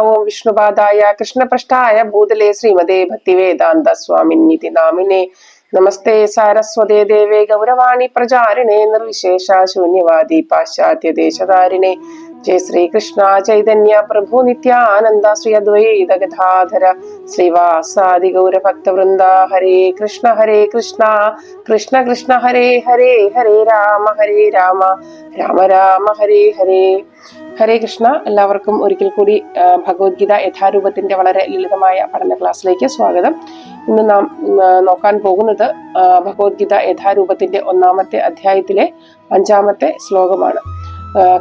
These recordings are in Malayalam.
ओम विष्णुपादाय कृष्णपृष्ठाय भूतले श्रीमदे भक्तिवेदान्तस्वामिन्निति नामिने। नमस्ते सारस्वते देवे गौरवाणी प्रचारिणे निर्विशेषा शून्यवादी पाश्चात्यदेशधारिणे ജയ ശ്രീകൃഷ്ണ ചൈതന്യ പ്രഭു നിത്യാനന്ദ ശ്രീ അദ്വൈത ഗതാധര ശ്രീവാസാദി ഗൗരഭക്തവൃന്ദ ഹരേ കൃഷ്ണ ഹരേ കൃഷ്ണ. കൃഷ്ണ കൃഷ്ണ ഹരേ ഹരേ ഹരേ രാമ ഹരേ രാമ. രാമ രാമ ഹരേ ഹരേ. ഹരേ കൃഷ്ണ. എല്ലാവർക്കും ഒരിക്കൽ കൂടി ഭഗവത്ഗീത യഥാരൂപത്തിന്റെ വളരെ ലളിതമായ പഠന ക്ലാസ്സിലേക്ക് സ്വാഗതം. ഇന്ന് നാം നോക്കാൻ പോകുന്നത് ഭഗവത്ഗീത യഥാരൂപത്തിന്റെ ഒന്നാമത്തെ അധ്യായത്തിലെ അഞ്ചാമത്തെ ശ്ലോകമാണ്.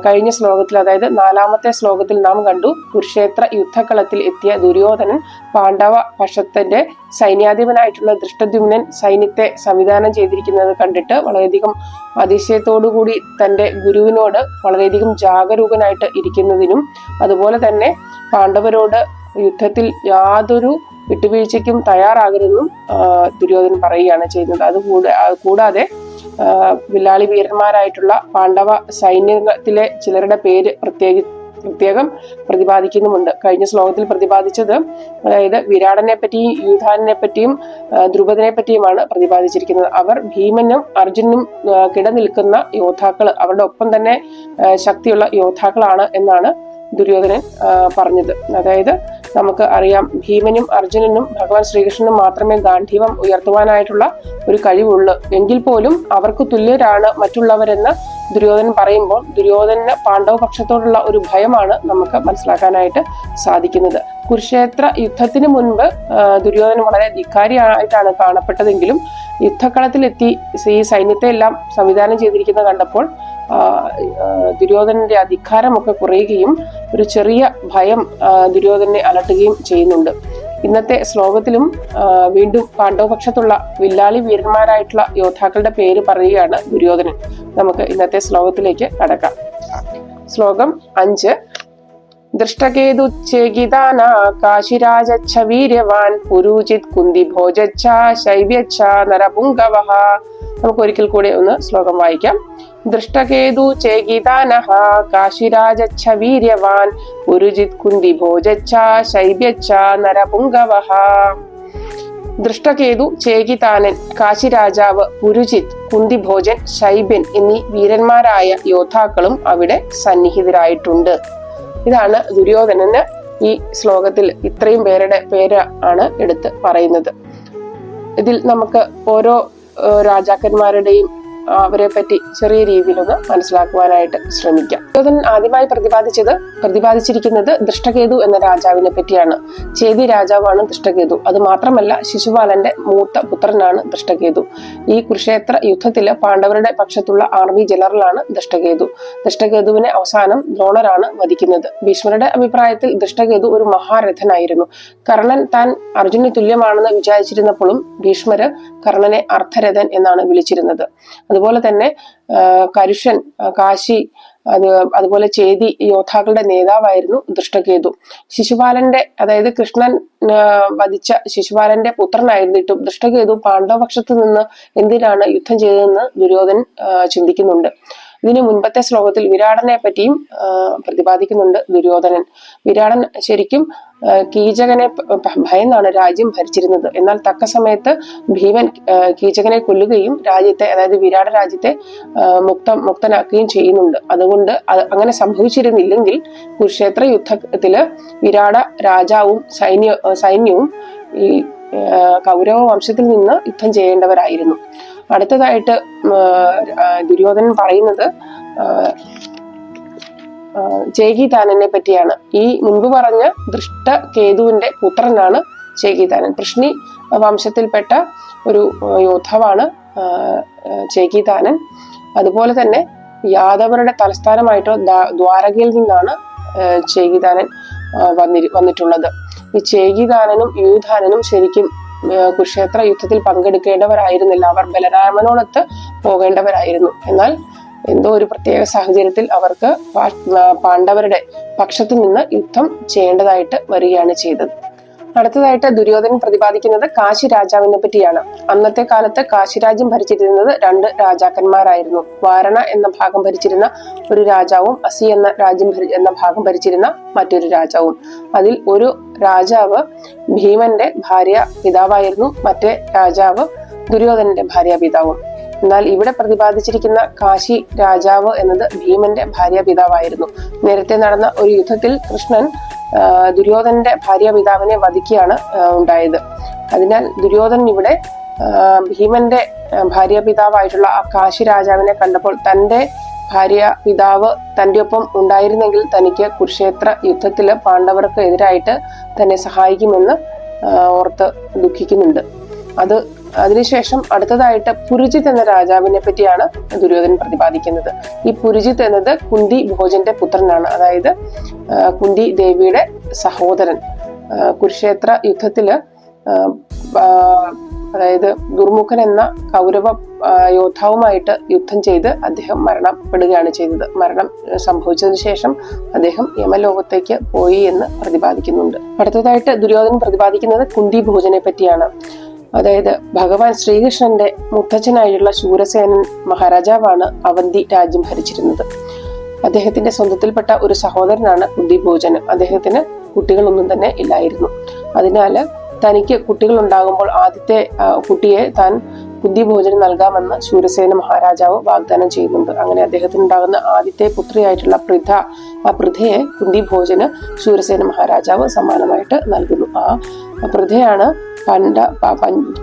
കഴിഞ്ഞ ശ്ലോകത്തിൽ അതായത് നാലാമത്തെ ശ്ലോകത്തിൽ നാം കണ്ടു കുരുക്ഷേത്ര യുദ്ധക്കളത്തിൽ എത്തിയ ദുര്യോധനൻ പാണ്ഡവ പക്ഷത്തിന്റെ സൈന്യാധിപനായിട്ടുള്ള ദൃഷ്ടദ്യുമ്നൻ സൈന്യത്തെ സംവിധാനം ചെയ്തിരിക്കുന്നത് കണ്ടിട്ട് വളരെയധികം അതിശയത്തോടുകൂടി തന്റെ ഗുരുവിനോട് വളരെയധികം ജാഗരൂകനായിട്ട് ഇരിക്കുന്നതിനും അതുപോലെ തന്നെ പാണ്ഡവരോട് യുദ്ധത്തിൽ യാതൊരു വിട്ടുവീഴ്ചയ്ക്കും തയ്യാറാകരുതെന്നും ദുര്യോധനൻ പറയുകയാണ് ചെയ്യുന്നത്. അത് കൂടാതെ വില്ലാളി വീരന്മാരായിട്ടുള്ള പാണ്ഡവ സൈന്യത്തിലെ ചിലരുടെ പേര് പ്രത്യേകി പ്രത്യേകം പ്രതിപാദിക്കുന്നുമുണ്ട്. കഴിഞ്ഞ ശ്ലോകത്തിൽ പ്രതിപാദിച്ചത് അതായത് വിരാടനെ പറ്റിയും യൂധാനെ പറ്റിയും ധ്രുപദനെ പറ്റിയുമാണ് പ്രതിപാദിച്ചിരിക്കുന്നത്. അവർ ഭീമനും അർജുനും കിടനിൽക്കുന്ന യോദ്ധാക്കൾ അവരുടെ ഒപ്പം തന്നെ ശക്തിയുള്ള യോദ്ധാക്കളാണ് എന്നാണ് ദുര്യോധനൻ പറഞ്ഞത്. അതായത് നമുക്ക് അറിയാം. ഭീമനും അർജുനനും ഭഗവാൻ ശ്രീകൃഷ്ണനും മാത്രമേ ഗാന്ധീവം ഉയർത്തുവാനായിട്ടുള്ള ഒരു കഴിവുള്ളൂ. എങ്കിൽ പോലും അവർക്ക് തുല്യരാണ് മറ്റുള്ളവരെന്ന് ദുര്യോധനൻ പറയുമ്പോൾ ദുര്യോധനന് പാണ്ഡവ പക്ഷത്തോടുള്ള ഒരു ഭയമാണ് നമുക്ക് മനസ്സിലാക്കാനായിട്ട് സാധിക്കുന്നത്. കുരുക്ഷേത്ര യുദ്ധത്തിന് മുൻപ് ദുര്യോധനൻ വളരെ ധിക്കാരിയായിട്ടാണ് കാണപ്പെട്ടതെങ്കിലും യുദ്ധക്കളത്തിലെത്തി ഈ സൈന്യത്തെ എല്ലാം സംവിധാനം ചെയ്തിരിക്കുന്നത് കണ്ടപ്പോൾ ദുര്യോധനന്റെ അധികാരമൊക്കെ കുറയുകയും ഒരു ചെറിയ ഭയം ദുര്യോധനെ അലട്ടുകയും ചെയ്യുന്നുണ്ട്. ഇന്നത്തെ ശ്ലോകത്തിലും വീണ്ടും പാണ്ഡവപക്ഷത്തുള്ള വില്ലാളി വീരന്മാരായിട്ടുള്ള യോദ്ധാക്കളുടെ പേര് പറയുകയാണ് ദുര്യോധനൻ. നമുക്ക് ഇന്നത്തെ ശ്ലോകത്തിലേക്ക് കടക്കാം. ശ്ലോകം അഞ്ച്. ദൃഷ്ടകേതുച്ചേകിതാന നരപുങ്കവഹ. നമുക്ക് ഒരിക്കൽ കൂടി ഒന്ന് ശ്ലോകം വായിക്കാം. ദൃഷ്ടകേതു ചേഗിതാനഹ കാശിരാജച്ഛ വീര്യവാൻ. ഉരുജിത് കുന്തി ഭോജച്ഛ ശൈബ്യച്ഛ നരപുങ്കവഹ. ദൃഷ്ടകേതു ചേകിതാനൻ കാശിരാജാവ് പുരുജിത് കുന്തിഭോജൻ ശൈബ്യൻ എന്നീ വീരന്മാരായ യോദ്ധാക്കളും അവിടെ സന്നിഹിതരായിട്ടുണ്ട്. ഇതാണ് ദുര്യോധനന് ഈ ശ്ലോകത്തിൽ ഇത്രയും പേരുടെ പേര് ആണ് എടുത്ത് പറയുന്നത്. ഇതിൽ നമുക്ക് ഓരോ രാജാക്കന്മാരുടെയും അവരെ പറ്റി ചെറിയ രീതിയിലൊന്ന് മനസ്സിലാക്കുവാനായിട്ട് ശ്രമിക്കാം. ദുര്യോധനൻ ആദ്യമായി പ്രതിപാദിച്ചത് പ്രതിപാദിച്ചിരിക്കുന്നത് ദൃഷ്ടകേതു എന്ന രാജാവിനെ പറ്റിയാണ്. ചേതി രാജാവാണ് ദൃഷ്ടകേതു. അത് മാത്രമല്ല ശിശുപാലന്റെ മൂത്ത പുത്രനാണ് ദൃഷ്ടകേതു. ഈ കുരുക്ഷേത്ര യുദ്ധത്തിൽ പാണ്ഡവരുടെ പക്ഷത്തുള്ള ആർമി ജനറലാണ് ദൃഷ്ടകേതു. ദൃഷ്ടകേതുവിനെ അവസാനം ദ്രോണരാണ് വധിക്കുന്നത്. ഭീഷ്മരുടെ അഭിപ്രായത്തിൽ ദൃഷ്ടകേതു ഒരു മഹാരഥനായിരുന്നു. കർണൻ താൻ അർജുന തുല്യമാണെന്ന് വിചാരിച്ചിരുന്നപ്പോഴും ഭീഷ്മര് കർണനെ അർത്ഥരഥൻ എന്നാണ് വിളിച്ചിരുന്നത്. അതുപോലെ തന്നെ കരുഷൻ കാശി അത് അതുപോലെ ചേതി യോദ്ധാക്കളുടെ നേതാവായിരുന്നു ദൃഷ്ടകേതു. ശിശുപാലന്റെ അതായത് കൃഷ്ണൻ വധിച്ച ശിശുപാലന്റെ പുത്രനായിരുന്നിട്ടും ദൃഷ്ടകേതു പാണ്ഡവപക്ഷത്ത് നിന്ന് എന്തിനാണ് യുദ്ധം ചെയ്തതെന്ന് ദുര്യോധൻ ചിന്തിക്കുന്നുണ്ട്. ഇതിനു മുൻപത്തെ ശ്ലോകത്തിൽ വിരാടനെ പറ്റിയും പ്രതിപാദിക്കുന്നുണ്ട് ദുര്യോധനൻ. വിരാടൻ ശരിക്കും കീചകനെ ഭയന്നാണ് രാജ്യം ഭരിച്ചിരുന്നത്. എന്നാൽ തക്ക സമയത്ത് ഭീമൻ കീചകനെ കൊല്ലുകയും രാജ്യത്തെ അതായത് വിരാട രാജ്യത്തെ മുക്ത മുക്തനാക്കുകയും ചെയ്യുന്നുണ്ട്. അതുകൊണ്ട് അങ്ങനെ സംഭവിച്ചിരുന്നില്ലെങ്കിൽ കുരുക്ഷേത്ര യുദ്ധത്തിൽ വിരാട രാജാവും സൈന്യ സൈന്യവും ഈ കൗരവ വംശത്തിൽ നിന്ന് യുദ്ധം ചെയ്യേണ്ടവരായിരുന്നു. അടുത്തതായിട്ട് ദുര്യോധനൻ പറയുന്നത് ചേകിതാനനെ പറ്റിയാണ്. ഈ മുൻപ് പറഞ്ഞ ദൃഷ്ട കേതുവിന്റെ പുത്രനാണ് ചേകിതാനൻ കൃഷ്ണി വംശത്തിൽപ്പെട്ട ഒരു യോദ്ധാവാണ് ചേകിതാനൻ അതുപോലെ തന്നെ യാദവരുടെ തലസ്ഥാനമായിട്ടോ ദ്വാരകയിൽ നിന്നാണ് ചേകിതാനൻ വന്നിരി വന്നിട്ടുള്ളത്. ഈ ചേകിതാനനും യൂധാനനും ശരിക്കും കുരുക്ഷേത്ര യുദ്ധത്തിൽ പങ്കെടുക്കേണ്ടവരായിരുന്നില്ല. അവർ ബലരാമനോടൊത്ത് പോകേണ്ടവരായിരുന്നു. എന്നാൽ എന്തോ ഒരു പ്രത്യേക സാഹചര്യത്തിൽ അവർക്ക് പാണ്ഡവരുടെ പക്ഷത്തു നിന്ന് യുദ്ധം ചെയ്യേണ്ടതായിട്ട് വരികയാണ് ചെയ്തത്. അടുത്തതായിട്ട് ദുര്യോധനൻ പ്രതിപാദിക്കുന്നത് കാശി രാജാവിനെ പറ്റിയാണ്. അന്നത്തെ കാലത്ത് കാശി രാജ്യം ഭരിച്ചിരുന്നത് രണ്ട് രാജാക്കന്മാരായിരുന്നു. വാരണ എന്ന ഭാഗം ഭരിച്ചിരുന്ന ഒരു രാജാവും അസി എന്ന രാജ്യം എന്ന ഭാഗം ഭരിച്ചിരുന്ന മറ്റൊരു രാജാവും. അതിൽ ഒരു രാജാവ് ഭീമന്റെ ഭാര്യ പിതാവായിരുന്നു മറ്റേ രാജാവ് ദുര്യോധനന്റെ ഭാര്യ പിതാവും. എന്നാൽ ഇവിടെ പ്രതിപാദിച്ചിരിക്കുന്ന കാശി രാജാവ് എന്നത് ഭീമന്റെ ഭാര്യ പിതാവായിരുന്നു. നേരത്തെ നടന്ന ഒരു യുദ്ധത്തിൽ കൃഷ്ണൻ ദുര്യോധനന്റെ ഭാര്യ പിതാവിനെ വധിക്കുകയാണ് ഉണ്ടായത്. അതിനാൽ ദുര്യോധൻ ഇവിടെ ഭീമന്റെ ഭാര്യ പിതാവായിട്ടുള്ള ആ കാശി രാജാവിനെ കണ്ടപ്പോൾ തന്റെ ഭാര്യ പിതാവ് തന്റെ ഒപ്പം ഉണ്ടായിരുന്നെങ്കിൽ തനിക്ക് കുരുക്ഷേത്ര യുദ്ധത്തിൽ പാണ്ഡവർക്ക് എതിരായിട്ട് തന്നെ സഹായിക്കുമെന്ന് ഓർത്ത് ദുഃഖിക്കുന്നുണ്ട്. അത് അതിനുശേഷം അടുത്തതായിട്ട് പുരുജിത് എന്ന രാജാവിനെ പറ്റിയാണ് ദുര്യോധനൻ പ്രതിപാദിക്കുന്നത്. ഈ പുരുജിത് എന്നത് കുന്തി ഭോജന്റെ പുത്രനാണ്. അതായത് കുന്തി ദേവിയുടെ സഹോദരൻ. കുരുക്ഷേത്ര യുദ്ധത്തിൽ അതായത് ദുർമുഖൻ എന്ന കൗരവ യോദ്ധാവുമായിട്ട് യുദ്ധം ചെയ്ത് അദ്ദേഹം മരണപ്പെടുകയാണ് ചെയ്തത്. മരണം സംഭവിച്ചതിന് ശേഷം അദ്ദേഹം യമലോകത്തേക്ക് പോയി എന്ന് പ്രതിപാദിക്കുന്നുണ്ട്. അടുത്തതായിട്ട് ദുര്യോധനൻ പ്രതിപാദിക്കുന്നത് കുന്തി ഭോജനെ പറ്റിയാണ്. അതായത് ഭഗവാൻ ശ്രീകൃഷ്ണന്റെ മുത്തച്ഛനായുള്ള ശൂരസേനൻ മഹാരാജാവാണ് അവന്തി രാജ്യം ഭരിച്ചിരുന്നത്. അദ്ദേഹത്തിന്റെ സ്വന്തത്തിൽപ്പെട്ട ഒരു സഹോദരനാണ് ബുദ്ധിഭോജനം അദ്ദേഹത്തിന് കുട്ടികളൊന്നും തന്നെ ഇല്ലായിരുന്നു. അതിനാൽ തനിക്ക് കുട്ടികൾ ഉണ്ടാകുമ്പോൾ ആദ്യത്തെ കുട്ടിയെ താൻ കുന്തിഭോജന് നൽകാമെന്ന് ശൂരസേന മഹാരാജാവ് വാഗ്ദാനം ചെയ്യുന്നുണ്ട്. അങ്ങനെ അദ്ദേഹത്തിന് ഉണ്ടാകുന്ന ആദ്യത്തെ പുത്രിയായിട്ടുള്ള പൃഥ ആ പൃഥയെ കുന്തിഭോജന് ശൂരസേന മഹാരാജാവ് സമ്മാനമായിട്ട് നൽകുന്നു. ആ പൃഥയാണ് പണ്ട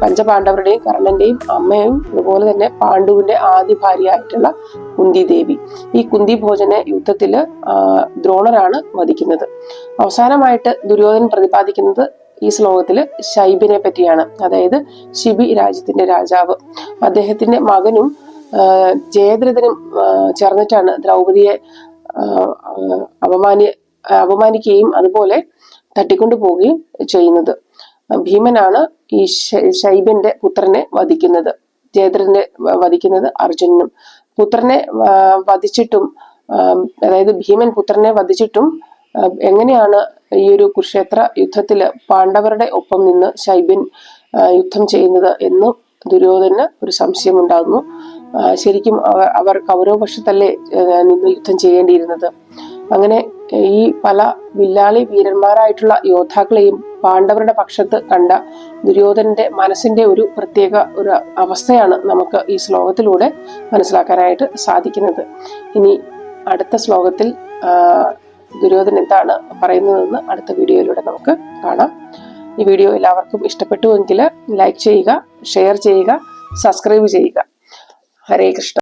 പഞ്ചപാണ്ഡവരുടെയും കർണന്റെയും അമ്മയും അതുപോലെ തന്നെ പാണ്ഡുവിന്റെ ആദ്യ ഭാര്യയായിട്ടുള്ള കുന്തി ദേവി ഈ കുന്തി ഭോജനെ യുദ്ധത്തിൽ ആ, ദ്രോണരാണ് വധിക്കുന്നത്. അവസാനമായിട്ട് ദുര്യോധനൻ പ്രതിപാദിക്കുന്നത് ഈ ശ്ലോകത്തിൽ ശൈബിനെ പറ്റിയാണ്. അതായത് ശിബി രാജ്യത്തിന്റെ രാജാവ്. അദ്ദേഹത്തിന്റെ മകനും ജയദ്രഥനും ചേർന്നിട്ടാണ് ആ, അപമാനി അപമാനിക്കുകയും അതുപോലെ തട്ടിക്കൊണ്ടു പോവുകയും ചെയ്യുന്നത്. ഭീമനാണ് ഈ ശൈബന്റെ പുത്രനെ വധിക്കുന്നത്. ജയദ്രഥനെ വധിക്കുന്നത് അർജുനനും. പുത്രനെ വധിച്ചിട്ടും അതായത് ഭീമൻ പുത്രനെ വധിച്ചിട്ടും എങ്ങനെയാണ് ഈ ഒരു കുരുക്ഷേത്ര യുദ്ധത്തിൽ പാണ്ഡവരുടെ ഒപ്പം നിന്ന് ശൈബൻ യുദ്ധം ചെയ്യുന്നത് എന്ന് ദുര്യോധന് ഒരു സംശയം ഉണ്ടാകുന്നു ശരിക്കും അവർ അവർ കൗരവപക്ഷത്തല്ലേ നിന്ന് യുദ്ധം ചെയ്യേണ്ടിയിരുന്നത്? അങ്ങനെ ഈ പല വില്ലാളി വീരന്മാരായിട്ടുള്ള യോദ്ധാക്കളെയും പാണ്ഡവരുടെ പക്ഷത്ത് കണ്ട ദുര്യോധനന്റെ മനസ്സിന്റെ ഒരു പ്രത്യേക ഒരു അവസ്ഥയാണ് നമുക്ക് ഈ ശ്ലോകത്തിലൂടെ മനസ്സിലാക്കാനായിട്ട് സാധിക്കുന്നത്. ഇനി അടുത്ത ശ്ലോകത്തിൽ ദുര്യോധൻ എന്താണ് പറയുന്നതെന്ന് അടുത്ത വീഡിയോയിലൂടെ നമുക്ക് കാണാം. ഈ വീഡിയോ എല്ലാവർക്കും ഇഷ്ടപ്പെട്ടുവെങ്കിൽ ലൈക്ക് ചെയ്യുക ഷെയർ ചെയ്യുക സബ്സ്ക്രൈബ് ചെയ്യുക. ഹരേ കൃഷ്ണ.